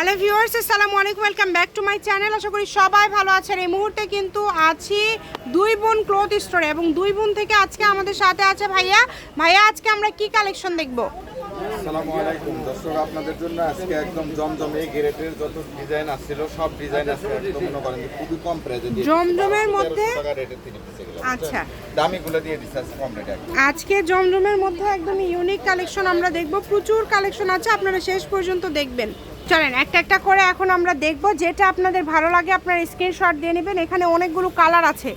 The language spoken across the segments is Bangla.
হ্যালো ভিউয়ার্স আসসালামু আলাইকুম welcome back to my channel. আশা করি সবাই ভালো আছেন। এই মুহূর্তে কিন্তু আছি দুই বোন ক্লোথ স্টোরে এবং দুই বোন থেকে আজকে আমাদের সাথে আছে ভাইয়া। ভাইয়া আজকে আমরা কি কালেকশন দেখব? আসসালামু আলাইকুম। দর্শক আপনাদের জন্য আজকে একদম জমজমে গ্রেটের যত ডিজাইন আসছিল সব ডিজাইন আজকে একদম মনে করেন খুবই কম প্রাইসে দিয়ে জমজমের মধ্যে? থ্রি আচ্ছা। দামিগুলো দিয়ে দিচ্ছে আজকে কম রেটে আজকে জমজমের মধ্যে একদম ইউনিক কালেকশন আমরা দেখব। প্রচুর কালেকশন আছে আপনারা শেষ পর্যন্ত দেখবেন। চলেন একটা একটা করে এখন আমরা দেখব যেটা আপনাদের ভালো লাগে আপনারা স্ক্রিনশট দিয়ে নেবেন। এখানে অনেকগুলো কালার আছে।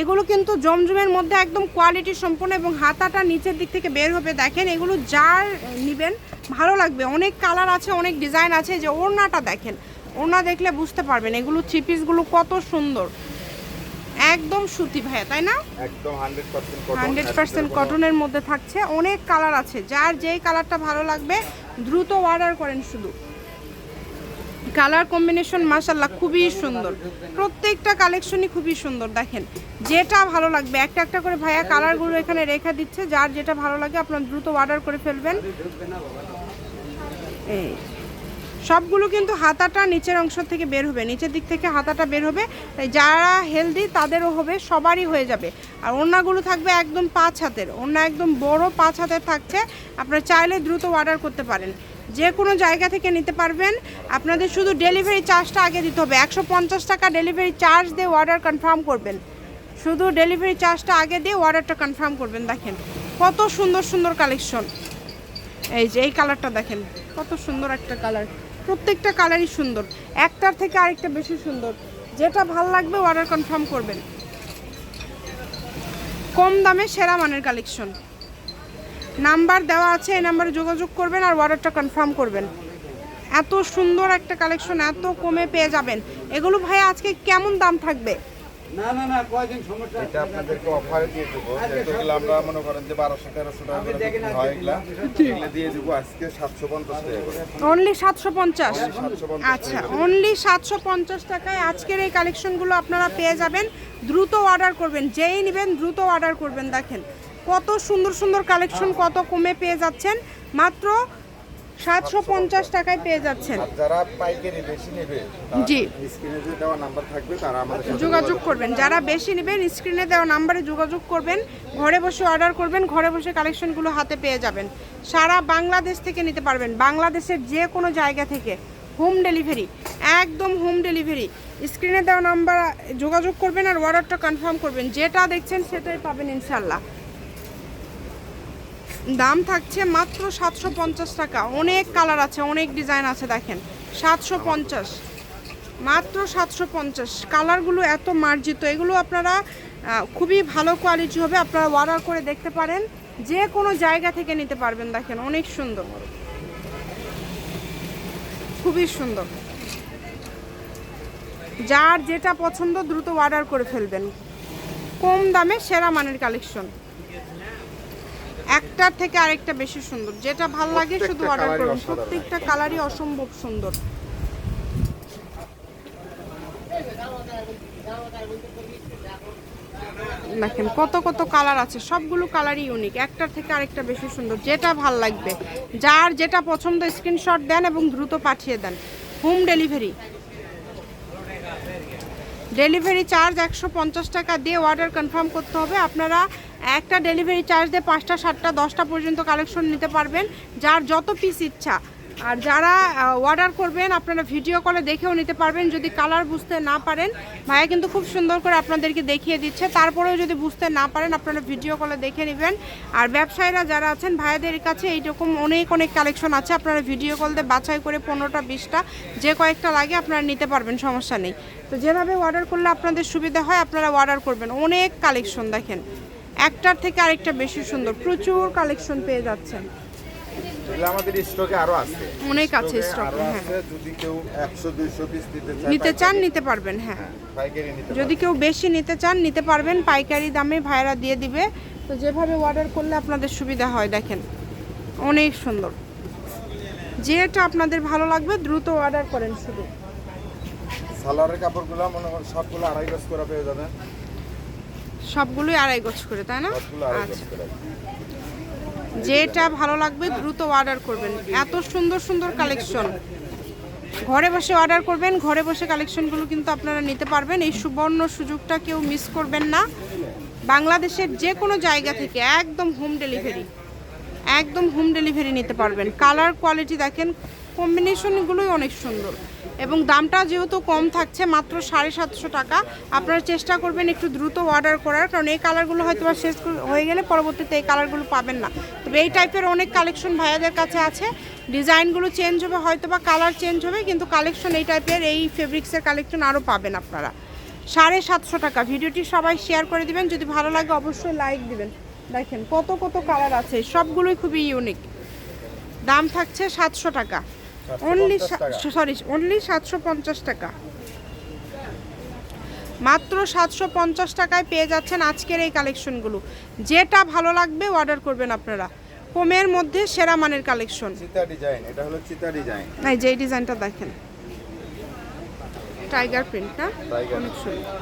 এগুলো কিন্তু জমজমের মধ্যে একদম কোয়ালিটি সম্পূর্ণ এবং হাতাটা নিচের দিক থেকে বের হবে। দেখেন এগুলো যার নেবেন ভালো লাগবে। অনেক কালার আছে অনেক ডিজাইন আছে। যে ওড়নাটা দেখেন ওড়না দেখলে বুঝতে পারবেন এগুলো থ্রি পিসগুলো কত সুন্দর। একদম সুতি ভাইয়া তাই না? একদম হান্ড্রেড পার্সেন্ট হান্ড্রেড পার্সেন্ট কটনের মধ্যে থাকছে। অনেক কালার আছে। যার যেই কালারটা ভালো লাগবে দ্রুত অর্ডার করেন শুধু। কালার কম্বিনেশন মাসাল্লাহ খুবই সুন্দর। প্রত্যেকটা কালেকশনই খুবই সুন্দর, দেখেন। যেটা ভালো লাগবে, একটা একটা করে ভাইয়া কালারগুলো এখানে রেখা দিচ্ছে, যার যেটা ভালো লাগে আপনার দ্রুত অর্ডার করে ফেলবেন। এই, সবগুলো কিন্তু হাতাটা নিচের অংশ থেকে বের হবে, নিচের দিক থেকে হাতাটা বের হবে। তাই যারা হেলদি তাদেরও হবে, সবারই হয়ে যাবে। আর ওড়নাগুলো থাকবে একদম পাঁচ হাতের, ওড়না একদম বড় পাঁচ হাতের থাকছে, আপনারা চাইলে দ্রুত অর্ডার করতে পারেন। যে কোনো জায়গা থেকে নিতে পারবেন। আপনাদের শুধু ডেলিভারি চার্জটা আগে দিতে হবে। একশো পঞ্চাশ টাকা ডেলিভারি চার্জ দিয়ে অর্ডার কনফার্ম করবেন। শুধু ডেলিভারি চার্জটা আগে দিয়ে অর্ডারটা কনফার্ম করবেন, দেখেন। কত সুন্দর সুন্দর কালেকশন এই যে, এই কালারটা দেখেন, কত সুন্দর একটা কালার প্রত্যেকটা কালারই সুন্দর। একটার থেকে আরেকটা বেশি সুন্দর। যেটা ভালো লাগবে অর্ডার কনফার্ম করবেন। কম দামে সেরা মানের কালেকশন নাম্বার দেওয়া আছে এই নাম্বারে যোগাযোগ করবেন আর অর্ডারটা কনফার্ম করবেন। এত সুন্দর একটা কালেকশন এত কমে পেয়ে যাবেন। এগুলো ভাই আজকে কেমন দাম থাকবে? না না না কয়দিন সমস্যা এটা আপনাদেরকে অফারে দিয়ে দেবো। যেহেতু আমরা মনে করেন যে বারোশো তেরোশো টাকা করে হয় এগুলা এগুলো দিয়ে দেবো আজকে সাতশো পঞ্চাশ টাকা করে। অনলি আচ্ছা অনলি সাতশো পঞ্চাশ টাকায় আজকের এই কালেকশনগুলো আপনারা পেয়ে যাবেন। দ্রুত অর্ডার করবেন যেই নেবেন দ্রুত অর্ডার করবেন দেখেন। কত সুন্দর সুন্দর কালেকশন কত কমে পেয়ে যাচ্ছেন। মাত্র সাতশো পঞ্চাশ টাকায় পেয়ে যাচ্ছেন। আর যারা পাইকারি বেশি নেবে জি। স্ক্রিনে যে দেওয়া নাম্বার থাকবে তারা আমাদের যোগাযোগ করবেন। যারা বেশি নেবেন স্ক্রিনে দেওয়া নাম্বারে যোগাযোগ করবেন। ঘরে বসে অর্ডার করবেন ঘরে বসে কালেকশনগুলো হাতে পেয়ে যাবেন। সারা বাংলাদেশ থেকে নিতে পারবেন। বাংলাদেশের যে কোনো জায়গা থেকে হোম ডেলিভারি একদম হোম ডেলিভারি স্ক্রিনে দেওয়া নাম্বার যোগাযোগ করবেন আর অর্ডারটা কনফার্ম করবেন। যেটা দেখছেন সেটাই পাবেন ইনশাল্লাহ দাম থাকছে মাত্র সাতশো পঞ্চাশ টাকা। অনেক কালার আছে, অনেক ডিজাইন আছে, দেখেন। সাতশো পঞ্চাশ। মাত্র সাতশো পঞ্চাশ। কালারগুলো এত মার্জিত, এগুলো আপনারা খুবই ভালো কোয়ালিটি হবে, আপনারা অর্ডার করে দেখতে পারেন। যে কোনো জায়গা থেকে নিতে পারবেন, দেখেন, অনেক সুন্দর। খুবই সুন্দর। যার যেটা পছন্দ, দ্রুত অর্ডার করে ফেলবেন। কম দামে সেরা মানের কালেকশন একটার থেকে আরেকটা বেশি সুন্দর। যেটা ভালো লাগে শুধু অর্ডার করুন। প্রত্যেকটা কালারই অসম্ভব সুন্দর। দেখেন কত কত কালার আছে। সবগুলো কালারই ইউনিক একটার থেকে আরেকটা বেশি সুন্দর। যেটা ভালো লাগবে। যার যেটা পছন্দ স্ক্রিনশট দেন এবং দ্রুত পাঠিয়ে দেন। হোম ডেলিভারি ডেলিভারি চার্জ একশো পঞ্চাশ টাকা। দিয়ে অর্ডার কনফার্ম করতে হবে। আপনারা একটা ডেলিভারি চার্জ দিয়ে পাঁচটা, সাতটা, দশটা পর্যন্ত কালেকশন নিতে পারবেন, যার যত পিস ইচ্ছা। আর যারা অর্ডার করবেন, আপনারা ভিডিও কলে দেখেও নিতে পারবেন, যদি কালার বুঝতে না পারেন। ভাইয়া কিন্তু খুব সুন্দর করে আপনাদেরকে দেখিয়ে দিচ্ছে। তারপরেও যদি বুঝতে না পারেন, আপনারা ভিডিও কলে দেখে নেবেন। আর ব্যবসায়ীরা যারা আছেন, ভাইয়াদের কাছে এইরকম অনেক অনেক কালেকশন আছে। আপনারা ভিডিও কল দিয়ে বাছাই করে পনেরোটা, বিশটা, যে কয়েকটা লাগে আপনারা নিতে পারবেন, সমস্যা নেই। তো যেভাবে অর্ডার করলে আপনাদের সুবিধা হয়, আপনারা অর্ডার করবেন। অনেক কালেকশন দেখেন। একটার থেকে আরেকটা বেশি সুন্দর। প্রচুর কালেকশন পেয়ে যাচ্ছেন। আমাদের স্টকে আরও আছে। অনেক আছে স্টকে হ্যাঁ। যদি কেউ একশো দুইশো পিস নিতে চায় নিতে চান নিতে পারবেন হ্যাঁ। পাইকারি নিতে যদি কেউ বেশি নিতে চান নিতে পারবেন। পাইকারি দামে ভাইরা দিয়ে দিবে। তো যেভাবে অর্ডার করলে আপনাদের সুবিধা হয় দেখেন। অনেক সুন্দর। যেটা আপনাদের ভালো লাগবে দ্রুত অর্ডার করেন শুধু। সালোয়ারের কাপড়গুলো মনে করেন সবগুলো আড়াই গজ করে পেয়ে যাবেন। সবগুলোই আড়াই গোছ করে তাই না? আচ্ছা। যেটা ভালো লাগবে দ্রুত অর্ডার করবেন। এত সুন্দর সুন্দর কালেকশন ঘরে বসে অর্ডার করবেন ঘরে বসে কালেকশনগুলো কিন্তু আপনারা নিতে পারবেন। এই সুবর্ণ সুযোগটা কেউ মিস করবেন না। বাংলাদেশের যে কোনো জায়গা থেকে একদম হোম ডেলিভারি একদম হোম ডেলিভারি নিতে পারবেন। কালার কোয়ালিটি দেখেন কম্বিনেশনগুলোই অনেক সুন্দর। এবং দামটা যেহেতু কম থাকছে, মাত্র সাড়ে সাতশো টাকা। আপনারা চেষ্টা করবেন একটু দ্রুত অর্ডার করার, কারণ এই কালারগুলো হয়তো বা শেষ হয়ে গেলে পরবর্তীতে এই কালারগুলো পাবেন না। তবে এই টাইপের অনেক কালেকশন ভাইয়াদের কাছে আছে। ডিজাইনগুলো চেঞ্জ হবে, হয়তো বা কালার চেঞ্জ হবে, কিন্তু কালেকশন এই টাইপের এই ফেব্রিক্সের কালেকশন আরও পাবেন আপনারা। সাড়ে সাতশো টাকা। ভিডিওটি সবাই শেয়ার করে দিবেন। যদি ভালো লাগে, অবশ্যই লাইক দিবেন। দেখেন কত কত কালার আছে সবগুলোই খুবই ইউনিক দাম থাকছে সাতশো টাকা। অনলি সরি অনলি সাতশো পঞ্চাশ টাকা। মাত্র সাতশো পঞ্চাশ টাকায় পেয়ে যাচ্ছেন আজকের এই কালেকশনগুলো। যেটা ভালো লাগবে অর্ডার করবেন আপনারা। কমের মধ্যে সেরা মানের কালেকশন। চিতা ডিজাইন এটা হলো চিতা ডিজাইন। এই যে ডিজাইনটা দেখেন। টাইগার প্রিন্ট না? অনেক সুন্দর।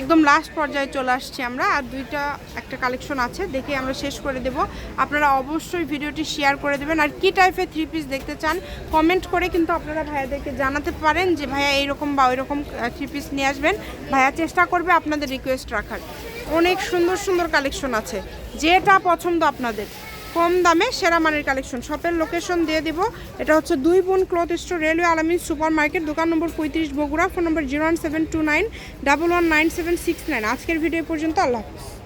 একদম লাস্ট পর্যায়ে চলে আসছি আমরা। আর দুইটা, একটা কালেকশন আছে, দেখে আমরা শেষ করে দেব। আপনারা অবশ্যই ভিডিওটি শেয়ার করে দেবেন। আর কি টাইপের থ্রি পিস দেখতে চান কমেন্ট করে কিন্তু আপনারা ভাইয়াদেরকে জানাতে পারেন যে, ভাইয়া, এইরকম বা ওইরকম থ্রি পিস নিয়ে আসবেন। ভাইয়া চেষ্টা করবে আপনাদের রিকোয়েস্ট রাখার। অনেক সুন্দর সুন্দর কালেকশন আছে, যেটা পছন্দ আপনাদের। কম দামে সেরা মানের কালেকশন। শপের লোকেশন দিয়ে দিব। এটা হচ্ছে দুই বোন cloth store railway Alamin super market দোকান নম্বর পঁয়ত্রিশ Bogura phone number zero one seven two nine double one nine seven six nine আজকের ভিডিও পর্যন্ত, আল্লাহ হাফিজ।